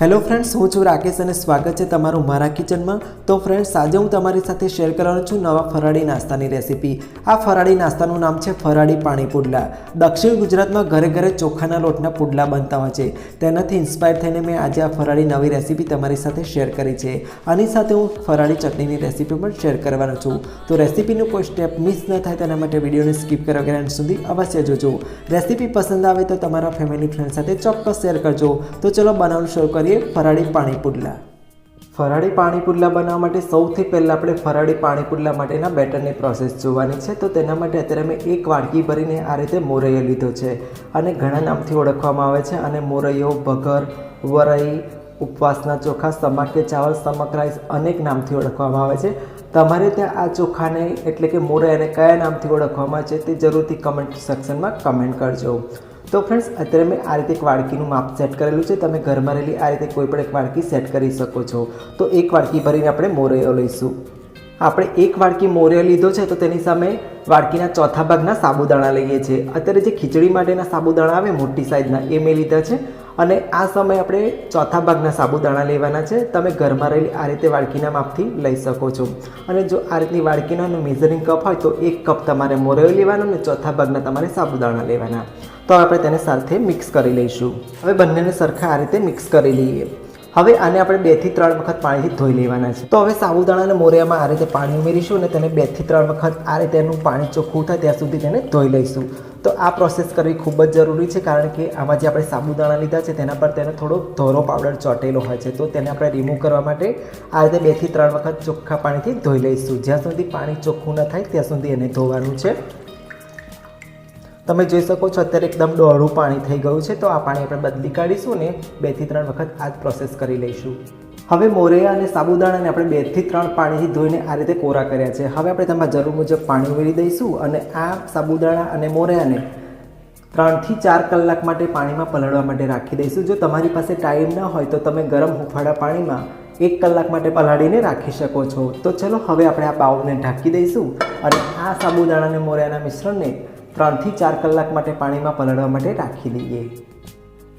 Hello friends, હું છું રાકેશ અને સ્વાગત છે તમારું મારા કિચનમાં. તો ફ્રેન્ડ્સ, આજે હું તમારી સાથે શેર કરવાનો છું નવા ફરાળી નાસ્તાની રેસીપી. આ ફરાળી નાસ્તાનું નામ છે ફરાળી પાણી પુડલા દક્ષિણ ગુજરાતમાં ઘરે ઘરે ચોખાના લોટના પુડલા બનતા હોય છે. તેનાથી ઇન્સ્પાયર થઈને મેં આજે આ ફરાળી નવી રેસીપી તમારી સાથે શેર કરી છે. આની સાથે હું ફરાળી ચટણીની રેસીપી પણ શેર કરવાનો છું. તો રેસીપીનું કોઈ સ્ટેપ મિસ ન થાય તેના માટે વિડીયોને સ્કીપ કર્યા વગર સુધી અવશ્ય જોજો. રેસીપી પસંદ આવે તો તમારા ફેમિલી ફ્રેન્ડ સાથે ચોક્કસ શેર કરજો. તો ચલો બનાવવાનું શરૂ કરીએ. ફરાળી પાણી પુડલા ફરાળી પાણી પુડલા બનાવવા માટે સૌથી પહેલાં આપણે ફરાળી પાણી પુડલા માટેના બેટરની પ્રોસેસ જોવાની છે. તો તેના માટે અત્યારે મેં એક વાડકી ભરીને આ રીતે મોરૈયો લીધો છે અને ઘણા નામથી ઓળખવામાં આવે છે. અને મોરૈયો, ભગર, વરઈ, ઉપવાસના ચોખા સમક ચાવલ સમક રાઈસ અનેક નામથી ઓળખવામાં આવે છે. તમારે ત્યાં આ ચોખાને એટલે કે મોરૈયાને કયા નામથી ઓળખવામાં છે તે જરૂરથી કમેન્ટ સેક્શનમાં કમેન્ટ કરજો. તો ફ્રેન્ડ્સ અત્યારે મેં આ રીતે એક વાડકીનું માપ સેટ કરેલું છે. તમે ઘરમાં રહેલી આ રીતે કોઈ પણ એક વાડકી સેટ કરી શકો છો. તો એક વાડકી ભરીને આપણે મોરૈયો લઈશું. આપણે એક વાડકી મોરૈયો લીધો છે, તો તેની સામે વાડકીના ચોથા ભાગના સાબુદાણા લઈએ છીએ. અત્યારે જે ખીચડી માટેના સાબુદાણા આવે, મોટી સાઇઝના એ મેં લીધા છે. અને આ સમયે આપણે ચોથા ભાગના સાબુદાણા લેવાના છે. તમે ઘરમાં રહેલી આ રીતે વાડકીના માપથી લઈ શકો છો. અને જો આ રીતની વાડકીનો મેઝરિંગ કપ હોય તો એક કપ તમારે મોરૈયો લેવાનો અને ચોથા ભાગના તમારે સાબુદાણા લેવાના. તો આપણે તેને સાથે મિક્સ કરી લઈશું. હવે બંનેને સરખા આ રીતે મિક્સ કરી લઈએ. હવે આને આપણે બેથી ત્રણ વખત પાણીથી ધોઈ લેવાના છે. તો હવે સાબુદાણા મોરિયામાં આ રીતે પાણી ઉમેરીશું અને તેને બેથી ત્રણ વખત આ રીતે એનું પાણી ચોખ્ખું થાય ત્યાં સુધી તેને ધોઈ લઈશું. તો આ પ્રોસેસ કરવી ખૂબ જ જરૂરી છે કારણ કે આમાં જે આપણે સાબુદાણા લીધા છે તેના પર તેનો થોડો ધોરો પાવડર ચોટેલો હોય છે. તો તેને આપણે રિમૂવ કરવા માટે આ રીતે બેથી ત્રણ વખત ચોખ્ખા પાણીથી ધોઈ લઈશું. જ્યાં સુધી પાણી ચોખ્ખું ન થાય ત્યાં સુધી એને ધોવાનું છે. તમે જોઈ શકો છો, અત્યારે એકદમ ડોળું પાણી થઈ ગયું છે, તો આ પાણી આપણે બદલી કાઢીશું ને બેથી ત્રણ વખત આ પ્રોસેસ કરી લઈશું. હવે મોરૈયા અને સાબુદાણાને આપણે બેથી ત્રણ પાણીથી ધોઈને આ રીતે કોરા કર્યા છે. હવે આપણે તેમાં જરૂર મુજબ પાણી ઉમેરી દઈશું અને આ સાબુદાણા અને મોરૈયાને ત્રણથી ચાર કલાક માટે પાણીમાં પલળવા માટે રાખી દઈશું. જો તમારી પાસે ટાઈમ ન હોય તો તમે ગરમ હુંફાળા પાણીમાં એક કલાક માટે પલાળીને રાખી શકો છો. તો ચલો, હવે આપણે આ બાઉલને ઢાંકી દઈશું અને આ સાબુદાણા અને મોરૈયાના મિશ્રણને ત્રણથી ચાર કલાક માટે પાણીમાં પલળવા માટે રાખી દઈએ.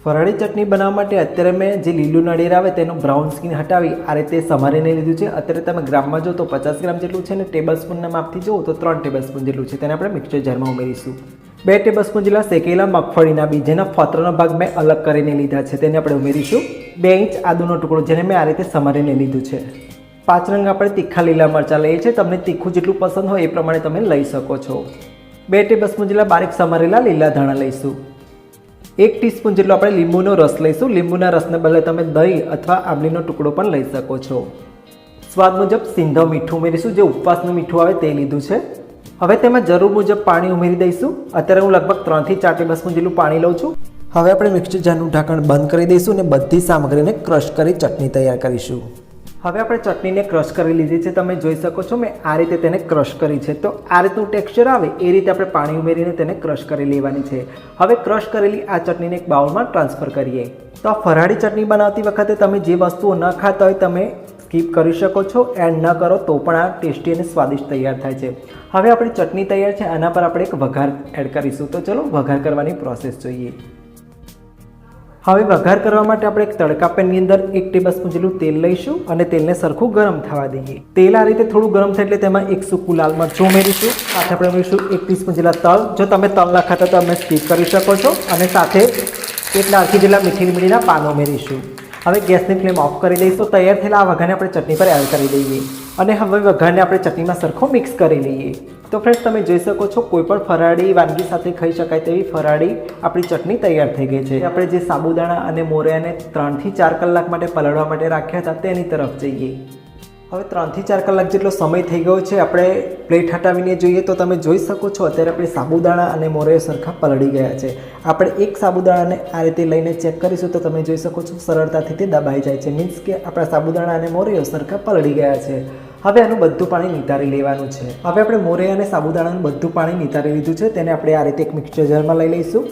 ફરાળી ચટણી બનાવવા માટે અત્યારે મેં જે લીલું નળિયેર આવે તેનું બ્રાઉન સ્કીન હટાવી, આ રીતે સમારીને લીધું છે. અત્યારે તમે ગ્રામમાં જો તો પચાસ ગ્રામ જેટલું છે ને ટેબલ સ્પૂનના માપથી જુઓ તો ત્રણ ટેબલ સ્પૂન જેટલું છે. તેને આપણે મિક્સર જારમાં ઉમેરીશું. બે ટેબલ સ્પૂન જેટલા શેકેલા મગફળીના બી જેના ફોતરનો ભાગ મેં અલગ કરીને લીધા છે તેને આપણે ઉમેરીશું. બે ઇંચ આદુનો ટુકડો જેને મેં આ રીતે સમારીને લીધું છે. પાંચ રંગ આપણે તીખા લીલા મરચાં લઈએ છીએ. તમને તીખું જેટલું પસંદ હોય એ પ્રમાણે તમે લઈ શકો છો. બે ટેબલ સ્પૂન જેટલા બારીક સમારેલા લીલા ધાણા લઈશું. એક ટીસ્પૂન જેટલો આપણે લીંબુનો રસ લઈશું. લીંબુના રસને બદલે તમે દહીં અથવા આંબલીનો ટુકડો પણ લઈ શકો છો. સ્વાદ મુજબ સિંધો મીઠું ઉમેરીશું. જે ઉપવાસનું મીઠું આવે તે લીધું છે. હવે તેમાં જરૂર મુજબ પાણી ઉમેરી દઈશું. અત્યારે હું લગભગ ત્રણથી ચાર ટેબલ સ્પૂન જેટલું પાણી લઉં છું. હવે આપણે મિક્સર જારનું ઢાંકણ બંધ કરી દઈશું અને બધી સામગ્રીને ક્રશ કરી ચટણી તૈયાર કરીશું. હવે આપણે ચટણીને ક્રશ કરી લીધી છે. તમે જોઈ શકો છો મેં આ રીતે તેને ક્રશ કરી છે. તો આ રીતનું ટેક્સચર આવે એ રીતે આપણે પાણી ઉમેરીને તેને ક્રશ કરી લેવાની છે. હવે ક્રશ કરેલી આ ચટણીને એક બાઉલમાં ટ્રાન્સફર કરીએ. તો આ ફરાળી ચટણી બનાવતી વખતે તમે જે વસ્તુઓ ન ખાતા હોય તમે સ્કીપ કરી શકો છો. એડ ન કરો તો પણ આ ટેસ્ટી અને સ્વાદિષ્ટ તૈયાર થાય છે. હવે આપણી ચટણી તૈયાર છે. આના પર આપણે એક વઘાર એડ કરીશું. તો ચલો વઘાર કરવાની પ્રોસેસ જોઈએ. હવે વઘાર કરવા માટે આપણે એક તડકા પેનની અંદર એક ટેબલ સ્પૂન જેટલું તેલ લઈશું અને તેલને સરખું ગરમ થવા દઈએ. તેલ આ રીતે થોડું ગરમ થાય એટલે તેમાં એક સૂકું લાલ મરચું ઉમેરીશું. સાથે આપણે ઉમેરીશું એક ટીસ્પૂન જેટલા તલ. જો તમે તલ ના ખાતા તો તમે સ્કીપ કરી શકો છો. અને સાથે એક નારકી જેટલા મીઠી લીમડીના પાન ઉમેરીશું. હવે ગેસની ફ્લેમ ઓફ કરી દઈશું. તૈયાર થયેલા આ વઘારને આપણે ચટણી પર એડ કરી દઈએ. અને હવે વઘારને આપણે ચટણીમાં સરખો મિક્સ કરી લઈએ. તો ફ્રેન્ડ્સ તમે જોઈ શકો છો કોઈ પણ ફરાળી વાનગી સાથે ખાઈ શકાય તેવી ફરાળી આપણી ચટણી તૈયાર થઈ ગઈ છે. આપણે જે સાબુદાણા અને મોરિયાને ત્રણથી ચાર કલાક માટે પલળવા માટે રાખ્યા હતા, તેની તરફ જઈએ. હવે ત્રણથી ચાર કલાક જેટલો સમય થઈ ગયો છે, આપણે પ્લેટ હટાવીને જોઈએ તો તમે જોઈ શકો છો, અત્યારે આપણે સાબુદાણા અને મોરે સરખા પલળી ગયા છે. આપણે એક સાબુદાણાને આ રીતે લઈને ચેક કરીશું તો તમે જોઈ શકો છો, સરળતાથી તે દબાઈ જાય છે. મીન્સ કે આપણા સાબુદાણા અને મોરિયો સરખા પલળી ગયા છે. હવે આનું બધું પાણી નિતારી લેવાનું છે. હવે આપણે મોરે અને સાબુદાણાનું બધું પાણી નિતારી લીધું છે. તેને આપણે આ રીતે એક મિક્સર જારમાં લઈ લઈશું.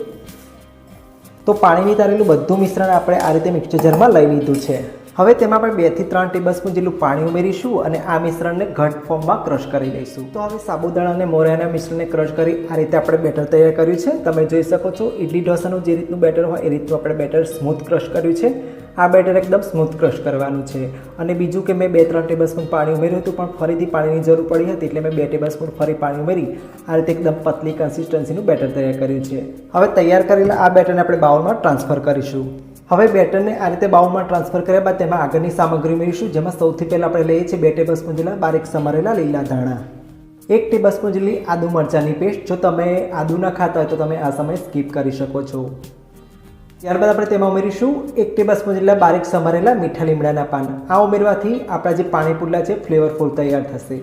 તો પાણી નિતારેલું બધું મિશ્રણ આપણે આ રીતે મિક્સર જારમાં લઈ લીધું છે. હવે તેમાં આપણે બેથી ત્રણ ટેબલ સ્પૂન જેટલું પાણી ઉમેરીશું અને આ મિશ્રણને ઘટ ફોર્મમાં ક્રશ કરી લઈશું. તો હવે સાબુદાણા અને મોરિયાના મિશ્રણને ક્રશ કરી આ રીતે આપણે બેટર તૈયાર કર્યું છે. તમે જોઈ શકો છો ઇડલી ઢોસાનું જે રીતનું બેટર હોય એ રીતનું આપણે બેટર સ્મૂથ ક્રશ કર્યું છે. આ બેટર એકદમ સ્મૂથ ક્રશ કરવાનું છે. અને બીજું કે મેં બે, ત્રણ ટેબલ સ્પૂન પાણી ઉમેર્યું હતું, પણ ફરીથી પાણીની જરૂર પડી હતી એટલે મેં બે ટેબલ સ્પૂન ફરી પાણી ઉમેરી. આ રીતે એકદમ પતલી કન્સિસ્ટન્સીનું બેટર તૈયાર કર્યું છે. હવે તૈયાર કરેલા આ બેટરને આપણે બાઉલમાં ટ્રાન્સફર કરીશું. હવે બેટરને આ રીતે બાઉલમાં ટ્રાન્સફર કર્યા બાદ તેમાં આગળની સામગ્રી ઉમેરીશું, જેમાં સૌથી પહેલાં આપણે લઈએ છીએ બે ટેબલ સ્પૂન જેટલા બારીક સમારેલા લીલા ધાણા. એક ટેબલ સ્પૂન જેટલી આદુ મરચાંની પેસ્ટ. જો તમે આદુ ના ખાતા હોય તો તમે આ સમયે સ્કીપ કરી શકો છો. ત્યારબાદ આપણે તેમાં ઉમેરીશું એક ટેબલ સ્પૂન જેટલા બારીક સમારેલા મીઠા લીમડાના પાન. આ ઉમેરવાથી આપણા જે પાણીપુડલા છે ફ્લેવરફુલ તૈયાર થશે.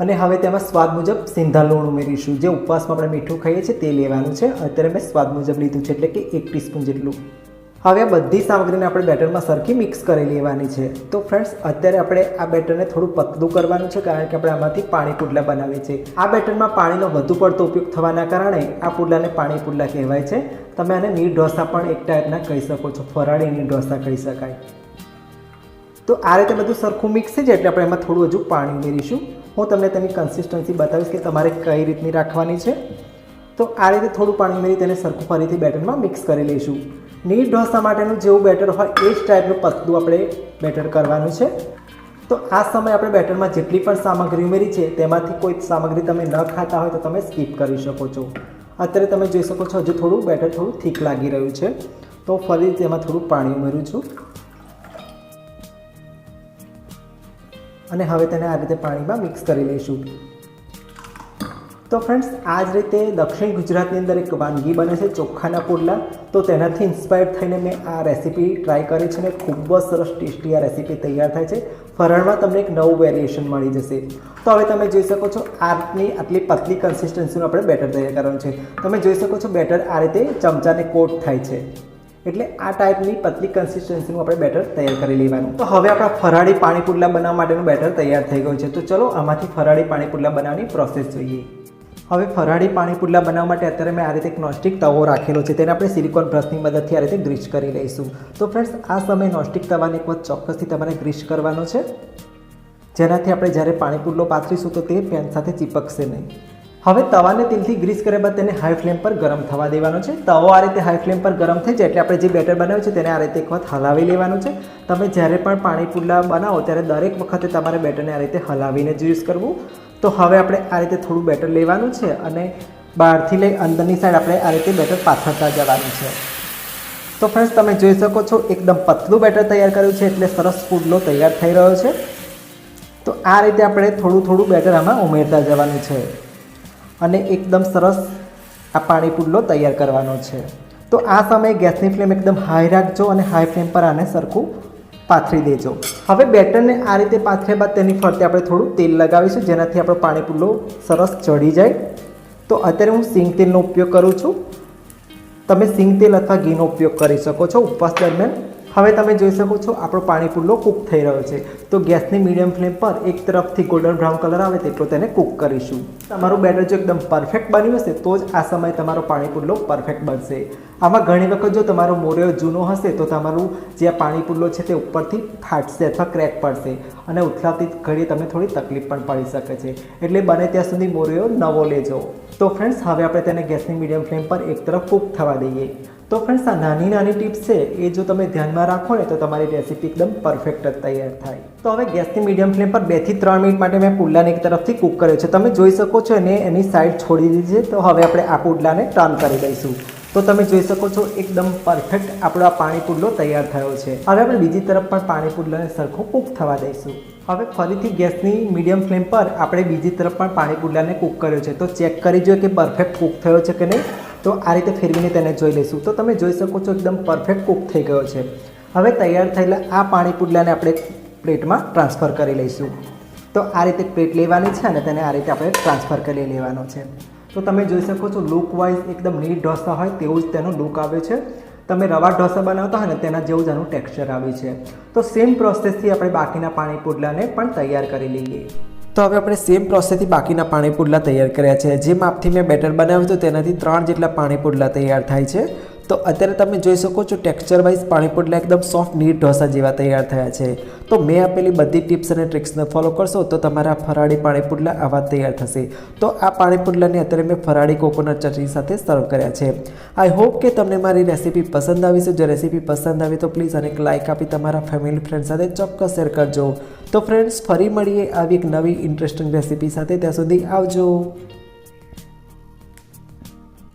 અને હવે તેમાં સ્વાદ મુજબ સિંધા લૂણ ઉમેરીશું. જે ઉપવાસમાં આપણે મીઠું ખાઈએ છીએ તે લેવાનું છે. અત્યારે મેં સ્વાદ મુજબ લીધું છે, એટલે કે એક ટીસ્પૂન જેટલું. હવે બધી સામગ્રીને આપણે બેટરમાં સરખી મિક્સ કરી લેવાની છે. તો ફ્રેન્ડ્સ અત્યારે આપણે આ બેટરને થોડું પતલું કરવાનું છે, કારણ કે આપણે આમાંથી પાણી પુડલા બનાવીએ છીએ. આ બેટરમાં પાણીનો વધુ પડતો ઉપયોગ થવાના કારણે આ પુડલાને પાણી પુડલા કહેવાય છે. તમે આને નીર ઢોસા પણ એક ટાઈપના કહી શકો છો, ફરાળી નીર ઢોસા કહી શકાય. તો આ રીતે બધું સરખું મિક્સ છે એટલે આપણે એમાં થોડું હજુ પાણી ઉમેરીશું. હું તમને તેની કન્સિસ્ટન્સી બતાવીશ કે તમારે કઈ રીતની રાખવાની છે. તો આ રીતે થોડું પાણી ઉમેરી તેને સરખું ફરીથી બેટરમાં મિક્સ કરી લઈશું. નીર ઢોસા માટેનું જેવું બેટર હોય એ જ ટાઈપનું પતલું આપણે બેટર કરવાનું છે. તો આ સમયે આપણે બેટરમાં જેટલી પણ સામગ્રી ઉમેરી છે, તેમાંથી કોઈ સામગ્રી તમે ન ખાતા હોય તો તમે સ્કીપ કરી શકો છો. અત્યારે તમે જોઈ શકો છો હજુ થોડું બેટર થોડું થીક લાગી રહ્યું છે. તો ફરી તેમાં થોડું પાણી ઉમેરું છું. અને હવે તેને આ રીતે પાણીમાં મિક્સ કરી લઈશું. તો ફ્રેન્ડ્સ આ જ રીતે દક્ષિણ ગુજરાતની અંદર એક વાનગી બને છે ચોખાના પુડલા. તો તેનાથી ઇન્સ્પાયર થઈને મેં આ રેસીપી ટ્રાય કરી છે અને ખૂબ જ સરસ ટેસ્ટી આ રેસીપી તૈયાર થાય છે. ફરણમાં તમને એક નવું વેરિએશન મળી જશે. તો હવે તમે જોઈ શકો છો આ આટલી પતલી કન્સિસ્ટન્સીનું આપણે બેટર તૈયાર કરવાનું છે. તમે જોઈ શકો છો બેટર આ રીતે ચમચાને કોટ થાય છે. એટલે આ ટાઈપની પતલી કન્સિસ્ટન્સીનું આપણે બેટર તૈયાર કરી લેવાનું. તો હવે આપણા ફરાળી પાણીપુડલા બનાવવા માટેનું બેટર તૈયાર થઈ ગયું છે. તો ચલો આમાંથી ફરાળી પાણીપુડલા બનાવવાની પ્રોસેસ જોઈએ. હવે ફરાળી પાણી પુડલા બનાવવા માટે અત્યારે મેં આ રીતે એક નોસ્ટિક તવો રાખેલો છે. તેને આપણે સિલિકોન બ્રશની મદદથી આ રીતે ગ્રીસ કરી લઈશું. તો ફ્રેન્ડ્સ, આ સમયે નોસ્ટિક તવાને એક વખત ચોક્કસથી તમારે ગ્રીસ કરવાનો છે. જેનાથી આપણે જ્યારે પાણી પુડલો પાથરીશું તો તે પેન સાથે ચીપકશે નહીં. હવે તવાને તેલથી ગ્રીસ કર્યા બાદ તેને હાઈ ફ્લેમ પર ગરમ થવા દેવાનો છે. તવો આ રીતે હાઈ ફ્લેમ પર ગરમ થઈ જાય એટલે આપણે જે બેટર બનાવ્યું છે તેને આ રીતે એક વખત હલાવી લેવાનું છે. તમે જ્યારે પણ પાણી પુડલા બનાવો ત્યારે દરેક વખતે તમારે બેટરને આ રીતે હલાવીને જ યુઝ કરવું. તો હવે આપણે આ રીતે થોડું બેટર લેવાનું છે અને બહારથી લઈ અંદરની સાઈડ આપણે આ રીતે બેટર પાથરતા જવાનું છે. તો ફ્રેન્ડ્સ તમે જોઈ શકો છો, એકદમ પતલું બેટર તૈયાર કર્યું છે, એટલે સરસ પુડલો તૈયાર થઈ રહ્યો છે. તો આ રીતે આપણે થોડું થોડું બેટર આમાં ઉમેરતા જવાનું છે અને એકદમ સરસ આ પાણી પુડલો તૈયાર કરવાનો છે. તો આ સમયે ગેસની ફ્લેમ એકદમ હાઈ રાખજો અને હાઈ ફ્લેમ પર આને સરખું પાથરી દેજો. હવે બેટરને આ રીતે પાથર્યા બાદ તેની ફરતે આપણે થોડું તેલ લગાવીશું, જેનાથી આપણો પાણી પુડલો સરસ ચડી જાય. તો અત્યારે હું સિંગ તેલનો ઉપયોગ કરું છું. તમે સિંગ તેલ અથવા ઘીનો ઉપયોગ કરી શકો છો ઉપવાસ દરમિયાન. હવે તમે જોઈ શકો છો આપણો પાણી પુલ્લો કૂક થઈ રહ્યો છે. તો ગેસની મીડિયમ ફ્લેમ પર એક તરફથી ગોલ્ડન બ્રાઉન કલર આવે તેટલો તેને કૂક કરીશું. તમારું બેટર જો એકદમ પરફેક્ટ બન્યું હશે, તો જ આ સમયે તમારો પાણી પુલ્લો પરફેક્ટ બનશે. આમાં ઘણી વખત જો તમારો મોરિયો જૂનો હશે તો તમારું જે પાણી પુલ્લો છે તે ઉપરથી ફાટશે અથવા ક્રેક પડશે અને ઉથલાવતી ઘડીએ તમને થોડી તકલીફ પણ પડી શકે છે. એટલે બને ત્યાં સુધી મોરિયો નવો લેજો. તો ફ્રેન્ડ્સ હવે આપણે તેને ગેસની મીડિયમ ફ્લેમ પર એક તરફ કૂક થવા દઈએ. તો ફ્રેન્ડ્સ આ નાની નાની ટિપ્સ છે એ જો તમે ધ્યાનમાં રાખો ને તો તમારી રેસીપી એકદમ પરફેક્ટ જ તૈયાર થાય. તો હવે ગેસની મીડિયમ ફ્લેમ પર બેથી ત્રણ મિનિટ માટે મેં પુડલાને એક તરફથી કૂક કર્યો છે. તમે જોઈ શકો છો અને એની સાઈડ છોડી દીધી છે. તો હવે આપણે આ પુડલાને ટર્ન કરી દઈશું. તો તમે જોઈ શકો છો, એકદમ પરફેક્ટ આપણો આ પાણી પુડલો તૈયાર થયો છે. હવે આપણે બીજી તરફ પણ પાણી પુડલાને સરખો કૂક થવા દઈશું. હવે ફરીથી ગેસની મીડિયમ ફ્લેમ પર આપણે બીજી તરફ પણ પાણી પુડલાને કૂક કર્યો છે. તો ચેક કરી જોઈએ કે પરફેક્ટ કૂક થયો છે કે નહીં? તો આ રીતે ફેરવીને તેને જોઈ લઈશું. તો તમે જોઈ શકો છો એકદમ પરફેક્ટ કૂક થઈ ગયો છે. હવે તૈયાર થયેલા આ પાણી પુડલાને આપણે પ્લેટમાં ટ્રાન્સફર કરી લઈશું. તો આ રીતે પ્લેટ લેવાની છે અને તેને આ રીતે આપણે ટ્રાન્સફર કરી લેવાનો છે. તો તમે જોઈ શકો છો લુક વાઇઝ એકદમ નીટ ઢોસા હોય તેવું જ તેનો લુક આવે છે. તમે રવા ઢોસા બનાવતા હોય ને તેના જેવું જ આનું ટેક્સચર આવે છે. તો સેમ પ્રોસેસથી આપણે બાકીના પાણી પુડલાને પણ તૈયાર કરી લઈએ. તો હવે આપણે સેમ પ્રોસેસથી બાકીના પાણી પુડલા તૈયાર કર્યા છે. જે માપથી મેં બેટર બનાવ્યું હતું તેનાથી ત્રણ જેટલા પાણી પુડલા તૈયાર થાય છે. તો અત્યારે તમે જોઈ શકો છો ટેક્સચર વાઇઝ પાણી એકદમ સોફ્ટ નીટ ઢોસા જેવા તૈયાર થયા છે. તો મેં આપેલી બધી ટિપ્સ અને ટ્રિક્સને ફોલો કરશો તો તમારા ફરાળી પાણીપુડલા આવા તૈયાર થશે. તો આ પાણીપુડલાને અત્યારે મેં ફરાળી કોકોનટ ચટણી સાથે સર્વ કર્યા છે. આઈ હોપ કે તમને મારી રેસીપી પસંદ આવી છે. જો રેસીપી પસંદ આવી તો પ્લીઝ અને એક લાઇક આપી તમારા ફેમિલી ફ્રેન્ડ સાથે ચોક્કસ શેર કરજો. તો ફ્રેન્ડ્સ ફરી મળીએ આવી એક નવી ઇન્ટરેસ્ટિંગ રેસીપી સાથે. ત્યાં સુધી આવજો.